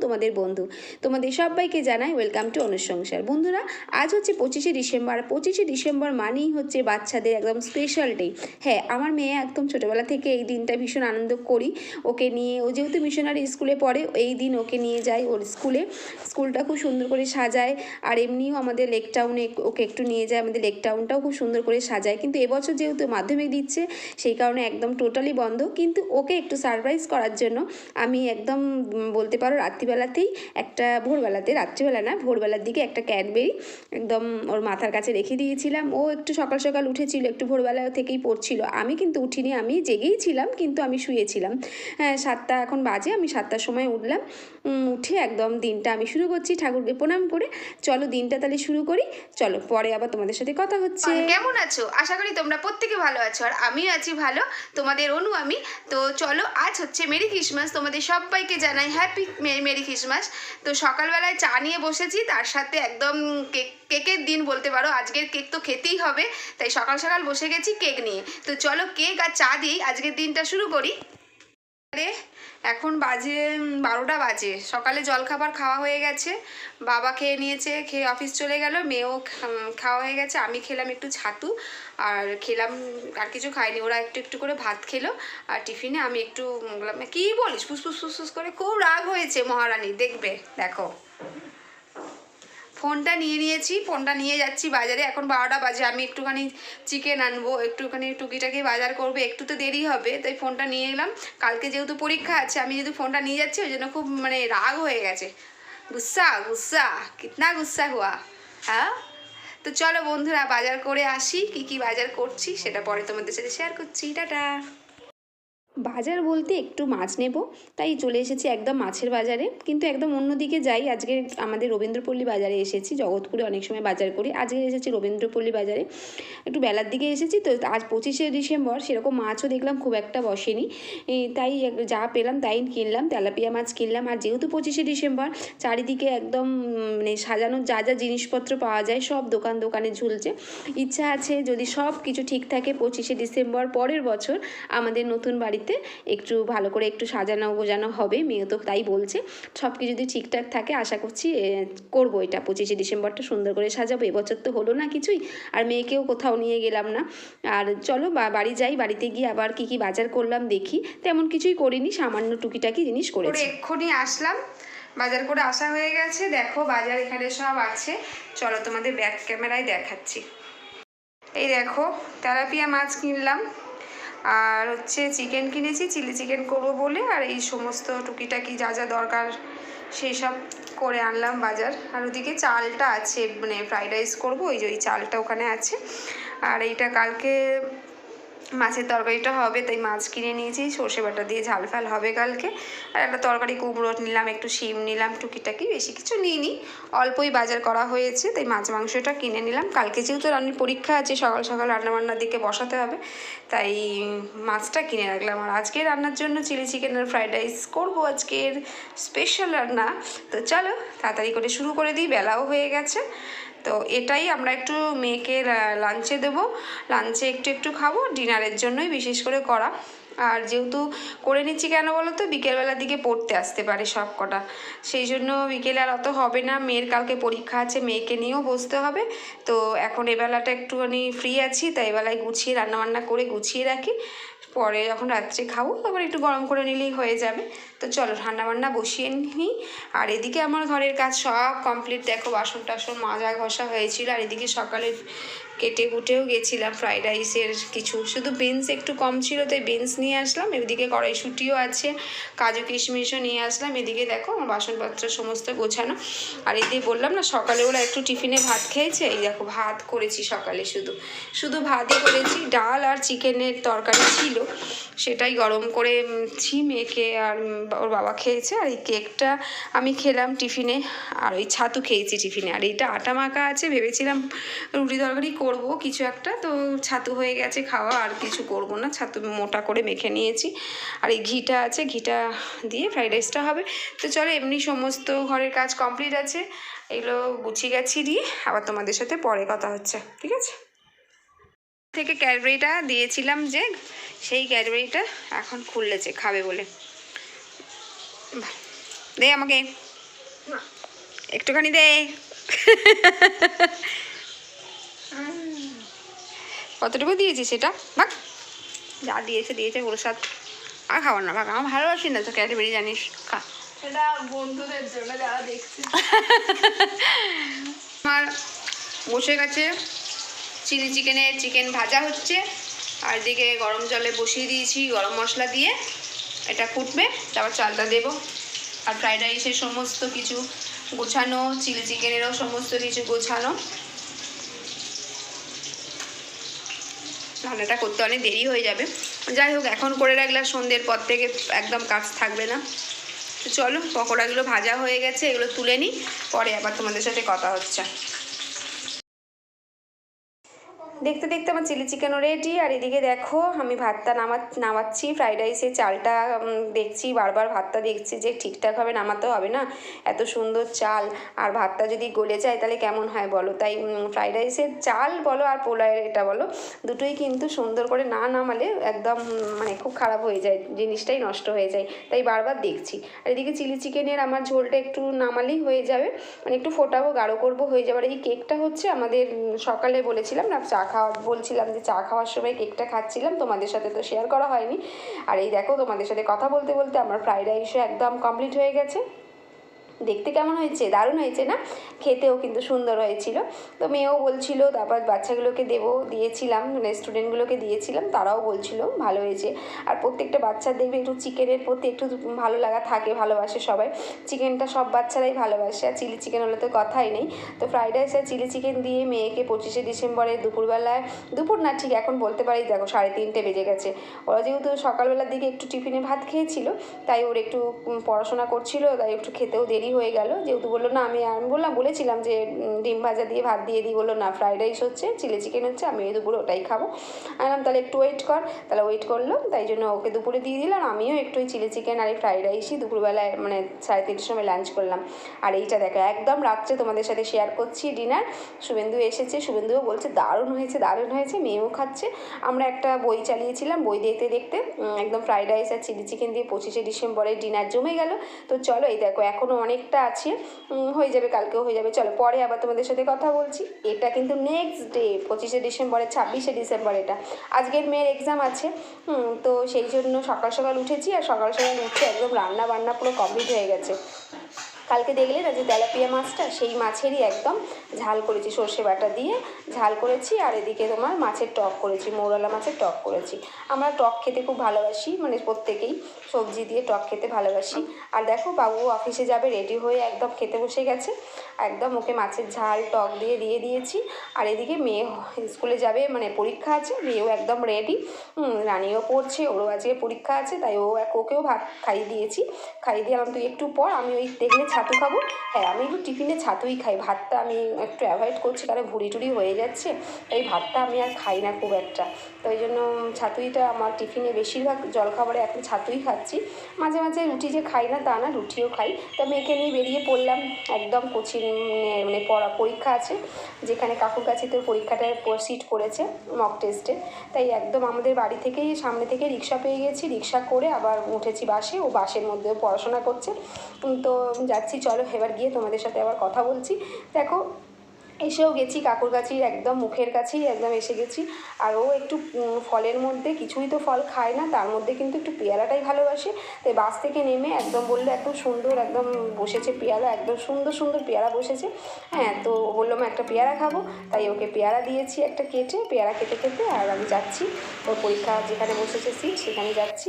তোমাদের বন্ধু। তোমাদের সবাইকে জানাই ওয়েলকাম টু অনুসংসার বন্ধুরা, আজ হচ্ছে পঁচিশে ডিসেম্বর। পঁচিশে ডিসেম্বর মানেই হচ্ছে বাচ্চাদের একদম স্পেশাল ডে হ্যাঁ আমার মেয়ে একদম ছোটোবেলা থেকে এই দিনটা ভীষণ আনন্দ করি। ওকে নিয়ে, ও যেহেতু মিশনারি স্কুলে পড়ে, এই দিন ওকে নিয়ে যাই ওর স্কুলে স্কুলটা খুব সুন্দর করে সাজায়। আর এমনিও আমাদের লেক টাউনে ওকে একটু নিয়ে যায়। আমাদের লেক টাউনটাও খুব সুন্দর করে সাজায়। কিন্তু এবছর যেহেতু মাধ্যমিক দিচ্ছে, সেই কারণে একদম টোটালি বন্ধ। কিন্তু ওকে একটু সারপ্রাইজ করার জন্য আমি একদম বলতে পারো রাত্রিবেলাতেই একটা ভোরবেলাতে, রাত্রিবেলা না, ভোরবেলার দিকে একটা ক্যাডবেরি একদম ওর মাথার কাছে রেখে দিয়েছিলাম। ও একটু সকাল সকাল উঠেছিল, একটু ভোরবেলা থেকেই পড়ছিল। আমি কিন্তু উঠিনি, আমি জেগেই ছিলাম, কিন্তু আমি শুয়েছিলাম। হ্যাঁ সাতটা এখন বাজে, আমি সাতটার সময় উঠলাম। উঠে একদম দিনটা আমি শুরু করছি ঠাকুরকে প্রণাম করে। চলো দিনটা তাহলে শুরু করি। চলো, পরে আবার তোমাদের সাথে কথা হচ্ছে। কেমন আছো? আশা করি তোমরা প্রত্যেকে ভালো আছো, আর আমিও আছি ভালো। তোমাদের অনু আমি। তো চলো, আজ হচ্ছে মেরি ক্রিসমাস। তোমাদের সবাইকে জানাই হ্যাপি মেরি ক্রিসমাস তো সকালবেলায় চা নিয়ে বসেছি, তার সাথে একদম কেক, কেকের দিন বলতে পারো। আজকের কেক তো খেতেই হবে, তাই সকাল সকাল বসে গেছি কেক নিয়ে। তো চলো কেক আর চা দিয়েই আজকের দিনটা শুরু করি। এখন বাজে বারোটা বাজে। সকালে জলখাবার খাওয়া হয়ে গেছে। বাবা খেয়ে নিয়েছে, খেয়ে অফিস চলে গেল, মেয়েও খাওয়া হয়ে গেছে। আমি খেলাম একটু ছাতু, আর খেলাম, আর কিছু খাইনি। ওরা একটু একটু করে ভাত খেলো, আর টিফিনে আমি একটু কি বলিস? ফুসফুস ফুসফুস করে খুব রাগ হয়েছে মহারানী, দেখবে, দেখো। ফোনটা নিয়ে নিয়েছি, ফোনটা নিয়ে যাচ্ছি বাজারে। এখন বারোটা বাজে, আমি একটুখানি চিকেন আনব, একটুখানি টুকিটাকি বাজার করব একটু তো দেরি হবে, তাই ফোনটা নিয়ে এলাম। কালকে যেহেতু পরীক্ষা আছে, আমি যেহেতু ফোনটা নিয়ে যাচ্ছি, ওই জন্য খুব মানে রাগ হয়ে গেছে। গুসা গুসা, কিতনা গুসা হুয়া হ্যাঁ? তো চলো বন্ধুরা, বাজার করে আসি, কি কি বাজার করছি, সেটা পরে তোমাদের সাথে শেয়ার করছি। টাটা! বাজার বলতে একটু মাছ নেব। তাই চলে এসেছি একদম মাছের বাজারে। কিন্তু একদম অন্যদিকে যাই, আজকে আমাদের রবীন্দ্রপল্লী বাজারে এসেছি। জগৎপুরে অনেক সময় বাজার করি। আজকে এসেছি রবীন্দ্রপল্লী বাজারে। একটু বেলার দিকে এসেছি তো আজ পঁচিশে ডিসেম্বর। সেরকম মাছও দেখলাম, খুব একটা বসেনি। তাই যা পেলাম তাই কিনলাম, তেলাপিয়া মাছ কিনলাম। আর যেহেতু পঁচিশে ডিসেম্বর, চারিদিকে একদম মানে সাজানোর যা যা জিনিসপত্র পাওয়া যায়, সব দোকান দোকানে ঝুলছে। ইচ্ছা আছে যদি সব কিছু ঠিক থাকে, পঁচিশে ডিসেম্বর পরের বছর আমাদের নতুন বাড়িতে একটু ভালো করে একটু সাজানো গোজানো হবে মেয়ে তো তাই বলছে। সব কিছু যদি ঠিকঠাক থাকে আশা করছি করব এটা। পঁচিশে ডিসেম্বরটা সুন্দর করে সাজাবো এবছর তো হলো না কিছুই আর মেয়েকেও কোথাও নিয়ে গেলাম না। আর চলো বা বাড়ি যাই বাড়িতে গিয়ে আবার কি কি বাজার করলাম দেখি। তেমন কিছুই করিনি সামান্য টুকিটাকি জিনিস করে করেছি। এক্ষুনি আসলাম। বাজার করে আসা হয়ে গেছে দেখো বাজার এখানে সব আছে। চলো তোমাদের ব্যাক ক্যামেরায় দেখাচ্ছি। এই দেখো তেলাপিয়া মাছ কিনলাম। আর হচ্ছে চিকেন কিনেছি চিলি চিকেন করব বলে, আর এই সমস্ত টুকিটাকি যা যা দরকার সেই সব করে আনলাম বাজার। আর ওদিকে চালটা আছে মানে ফ্রাইড রাইস করব, ওই যে ওই চালটা ওখানে আছে। আর এইটা কালকে মাছের তরকারিটা হবে, তাই মাছ কিনে নিয়েছি। সর্ষে বাটা দিয়ে ঝাল ফাল হবে কালকে। আর একটা তরকারি কুমড়ো নিলাম, একটু শিম নিলাম, টুকিটাকি, বেশি কিছু নিইনি। অল্পই বাজার করা হয়েছে, তাই মাছ মাংসটা কিনে নিলাম। কালকে যেহেতু রান্নার পরীক্ষা আছে, সকাল সকাল রান্নাবান্নার দিকে বসাতে হবে, তাই মাছটা কিনে রাখলাম। আর আজকে রান্নার জন্য চিলি চিকেন আর ফ্রাইড রাইস করব আজকের স্পেশাল রান্না। তো চলো, তাড়াতাড়ি করে শুরু করে দিই, বেলাও হয়ে গেছে। তো এটাই আমরা একটু মেয়েকে লাঞ্চে দেবো। লাঞ্চে একটু একটু খাব ডিনারের জন্যই বিশেষ করে করা। আর যেহেতু করে নিচ্ছি কেন বলো তো? বিকেলবেলার দিকে পড়তে আসতে পারে সব কটা সেই জন্য বিকেলে আর অত হবে না। মেয়ের কালকে পরীক্ষা আছে, মেয়েকে নিয়েও বসতে হবে। তো এখন এবেলাটা একটুখানি ফ্রি আছি, তাই এবেলায় গুছিয়ে, রান্নাবান্না করে গুছিয়ে রাখি। পরে যখন রাত্রে খাব তখন একটু গরম করে নিলেই হয়ে যাবে। তো চলো, রান্নাবান্না বসিয়ে নিই। আর এদিকে আমার ঘরের কাজ সব কমপ্লিট দেখো বাসন টাসন মাজা ঘষা হয়েছিল। আর এদিকে সকালে কেটে কুটেও গেছিলাম ফ্রাইড রাইসের কিছু। শুধু বিনস একটু কম ছিল, তাই বিনস নিয়ে আসলাম। এদিকে কড়াইশুটিও আছে, কাজু কিশমিশও নিয়ে আসলাম। এদিকে দেখো, বাসনপত্র সমস্ত গোছানো। আর এদিকে বললাম না সকালে ওরা একটু টিফিনে ভাত খেয়েছে, এই দেখো ভাত করেছি সকালে শুধু। শুধু ভাতই করেছি, ডাল আর চিকেনের তরকারি ছিল। সেটাই গরম করে ছি মেয়েকে আর ওর বাবা খেয়েছে। আর এই কেকটা আমি খেলাম টিফিনে, আর ওই ছাতু খেয়েছি টিফিনে। আর এইটা আটা মাখা আছে, ভেবেছিলাম রুটি তরকারি করব কিছু একটা। তো ছাতু হয়ে গেছে খাওয়া, আর কিছু করব না। ছাতু মোটা করে মেখে নিয়েছি। আর এই ঘিটা আছে, ঘিটা দিয়ে ফ্রাইড রাইসটা হবে। তো চলো, এমনি সমস্ত ঘরের কাজ কমপ্লিট আছে। এগুলো গুছিয়ে গেছি দিয়ে আবার তোমাদের সাথে পরে কথা হচ্ছে, ঠিক আছে? থেকে ক্যাডবেরিটা দিয়েছিলাম যে সেই ক্যাডবেরিটা এখন খুললেছে খাবে বলে। দে আমাকে। একটুখানি দে। কতটুকু দিয়েছি সেটা? ভাগ যা দিয়েছে দিয়েছে প্রসাদ। আর খাবার না ভাগ আমার ভালোবাসি না তো ক্যাডবেরি জানিস? খা। এটা বন্ধুদের জন্য যারা দেখছে। আমার বসে গেছে চিলি চিকেনের চিকেন ভাজা হচ্ছে। আর এদিকে গরম জলে বসিয়ে দিয়েছি, গরম মশলা দিয়ে। এটা ফুটবে, তারপর চালটা দেবো। আর ফ্রাইড রাইসের সমস্ত কিছু গোছানো, চিলি চিকেনেরও সমস্ত কিছু গোছানো। রান্নাটা করতে অনেক দেরি হয়ে যাবে। যাই হোক, এখন করে রাখলে সন্ধ্যের পর থেকে একদম কাজ থাকবে না। তো চলো, পকোড়াগুলো ভাজা হয়ে গেছে, এগুলো তুলে নিই, পরে আবার তোমাদের সাথে কথা হচ্ছে। দেখতে দেখতে আমার চিলি চিকেনও রেডি আর এদিকে দেখো আমি ভাতটা নামা নামাচ্ছি ফ্রাইড রাইসের চালটা দেখছি, বারবার ভাতটা দেখছি যে ঠিকঠাকভাবে নামাতে হবে না? এত সুন্দর চাল, আর ভাতটা যদি গলে যায় তাহলে কেমন হয় বলো? তাই ফ্রাইড রাইসের চাল বলো আর পোলায়ের এটা বলো। দুটোই কিন্তু সুন্দর করে না নামালে একদম মানে খুব খারাপ হয়ে যায়, জিনিসটাই নষ্ট হয়ে যায়। তাই বারবার দেখছি। আর এদিকে চিলি চিকেনের আমার ঝোলটা একটু নামালেই হয়ে যাবে। মানে একটু ফোটাবো, গাঢ় করব, হয়ে যাবে। আর এই কেকটা হচ্ছে আমাদের সকালে বলেছিলাম না, চা খাওয়া, বলছিলাম যে চা খাওয়ার সময় কেকটা খাচ্ছিলাম, তোমাদের সাথে তো শেয়ার করা হয়নি। আর এই দেখো, তোমাদের সাথে কথা বলতে বলতে আমার ফ্রাইড রাইসও একদম কমপ্লিট হয়ে গেছে। দেখতে কেমন হয়েছে? দারুণ হয়েছে না? খেতেও কিন্তু সুন্দর হয়েছিল। তো মেয়েও বলছিল, তারপর বাচ্চাগুলোকে দেবো। দিয়েছিলাম মানে স্টুডেন্টগুলোকে দিয়েছিলাম, তারাও বলছিল, ভালো হয়েছে। আর প্রত্যেকটা বাচ্চা দেখবে একটু চিকেনের প্রতি একটু ভালো লাগা থাকে, ভালোবাসে সবাই। চিকেনটা সব বাচ্চারাই ভালোবাসে, আর চিলি চিকেন হলে তো কথাই নেই। তো ফ্রাইড রাইস আর চিলি চিকেন দিয়ে মেয়েকে পঁচিশে ডিসেম্বরে দুপুরবেলায়, দুপুর না, ঠিক এখন বলতে পারি, দেখো সাড়ে তিনটে বেজে গেছে। ওরা যেহেতু সকালবেলার দিকে একটু টিফিনে ভাত খেয়েছিল, তাই ওর একটু পড়াশোনা করছিল, তাই একটু খেতেও দেরি হয়ে গেল, যেহেতু বলল না, আমি আমি বললাম, বলেছিলাম যে ডিম ভাজা দিয়ে, ভাত দিয়ে দিই বলল না ফ্রাইড রাইস হচ্ছে চিলি চিকেন হচ্ছে, আমি দুপুরে ওটাই খাব। আমি তাহলে একটু ওয়েট কর। তাহলে ওয়েট করল, তাই জন্য ওকে দুপুরে দিয়ে দিলাম, আমিও একটু ওই চিলি চিকেন আর এই ফ্রাইড রাইসই দুপুরবেলায় মানে সাড়ে তিনটের সময় লাঞ্চ করলাম। আর এইটা দেখো, একদম রাত্রে তোমাদের সাথে শেয়ার করছি ডিনার শুভেন্দু এসেছে, শুভেন্দুও বলছে, দারুণ হয়েছে দারুণ হয়েছে, মেয়েও খাচ্ছে। আমরা একটা বই চালিয়েছিলাম, বই দেখতে দেখতে একদম ফ্রাইড রাইস আর চিলি চিকেন দিয়ে পঁচিশে ডিসেম্বরে ডিনার জমে গেল। তো চলো, এই দেখো এখনও অনেকটা আছে হয়ে যাবে, কালকেও হয়ে যাবে। চলো, পরে আবার তোমাদের সাথে কথা বলছি। এটা কিন্তু নেক্সট ডে পঁচিশে ডিসেম্বরে ছাব্বিশে ডিসেম্বর এটা। আজকের মেয়ের এক্সাম আছে তো সেই জন্য সকাল সকাল উঠেছি, আর সকাল সকাল উঠে একদম রান্না বান্না পুরো কমপ্লিট হয়ে গেছে। কালকে দেখলে না যে তেলাপিয়া মাছটা, সেই মাছেরই একদম ঝাল করেছি, সর্ষে বাটা দিয়ে ঝাল করেছি, আর এদিকে তোমার মাছের টক করেছি, মৌরলা মাছের টক করেছি। আমরা টক খেতে খুব ভালোবাসি মানে প্রত্যেকেই সবজি দিয়ে টক খেতে ভালোবাসি। আর দেখো বাবু অফিসে যাবে, রেডি হয়ে একদম খেতে বসে গেছে, একদম ওকে মাছের ঝাল টক দিয়ে দিয়ে দিয়েছি। আর এদিকে মেয়ে স্কুলে যাবে মানে পরীক্ষা আছে, মেয়েও একদম রেডি। রানিও পড়ছে, ওরও আজকে পরীক্ষা আছে, তাই ও এক, ওকেও ভাত খাইয়ে দিয়েছি। খাইয়ে দিয়ে আমি তুই একটু পর আমি ওই দেখলে ছাতু খাব। হ্যাঁ আমি একটু টিফিনে ছাতুই খাই। ভাতটা আমি একটু অ্যাভয়েড করছি, কারণ ভুড়ি টুড়ি হয়ে যাচ্ছে। তাই ভাতটা আমি আর খাই না খুব একটা। তো ওই জন্য ছাতুইটা আমার টিফিনে বেশিরভাগ জলখাবারে এখন ছাতুই খাচ্ছি। মাঝে মাঝে রুটি যে খাই না তা না, রুটিও খাই। তো মেয়েকে নিয়ে বেরিয়ে পড়লাম একদম কোচিং মানে পড়া, পরীক্ষা আছে। যেখানে কাকুর কাছে তো পরীক্ষাটায় সিট করেছে মক টেস্টে তাই একদম আমাদের বাড়ি থেকেই, সামনে থেকে রিক্সা পেয়ে গেছি। রিক্সা করে আবার উঠেছি বাসে। ও বাসের মধ্যেও পড়াশোনা করছে। তো তো যাচ্ছি, চলো এবার গিয়ে তোমাদের সাথে আবার কথা বলছি। দেখো, এসেও গেছি কাকুর কাছেই, একদম মুখের কাছেই, একদম এসে গেছি। আর ও একটু ফলের মধ্যে কিছুই তো ফল খায় না, তার মধ্যে কিন্তু একটু পেয়ারাটাই ভালোবাসে। তাই বাস থেকে নেমে একদম বলল একদম সুন্দর, একদম বসেছে পেয়ারা, একদম সুন্দর সুন্দর পেয়ারা বসেছে। হ্যাঁ তো বলল আমি একটা পেয়ারা খাব। তাই ওকে পেয়ারা দিয়েছি একটা কেটে, পেয়ারা খেতে খেতে আর আমি যাচ্ছি। ওর পরীক্ষা যেখানে বসেছে সিট সেখানে যাচ্ছি।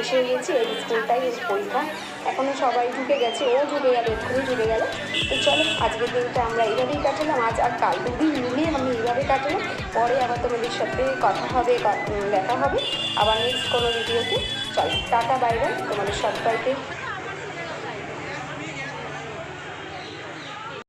এসে গিয়েছি, এই স্কুলটাই এর পরীক্ষা এখনও সবাই ঢুকে গেছে, ও ঢুকে গেল, এক্ষুনি ঢুকে গেল। তো চলো, আজকের দিনটা আমরা এইভাবেই কাটালাম, আজ আর কাল দুদিন মিলে আমি এইভাবে কাটালাম। পরে আবার তোমাদের সাথে কথা হবে দেখা হবে। আবার নেক্সট কোনো ভিডিওতে চলো, টাটা বাই তোমাদের সবাইকে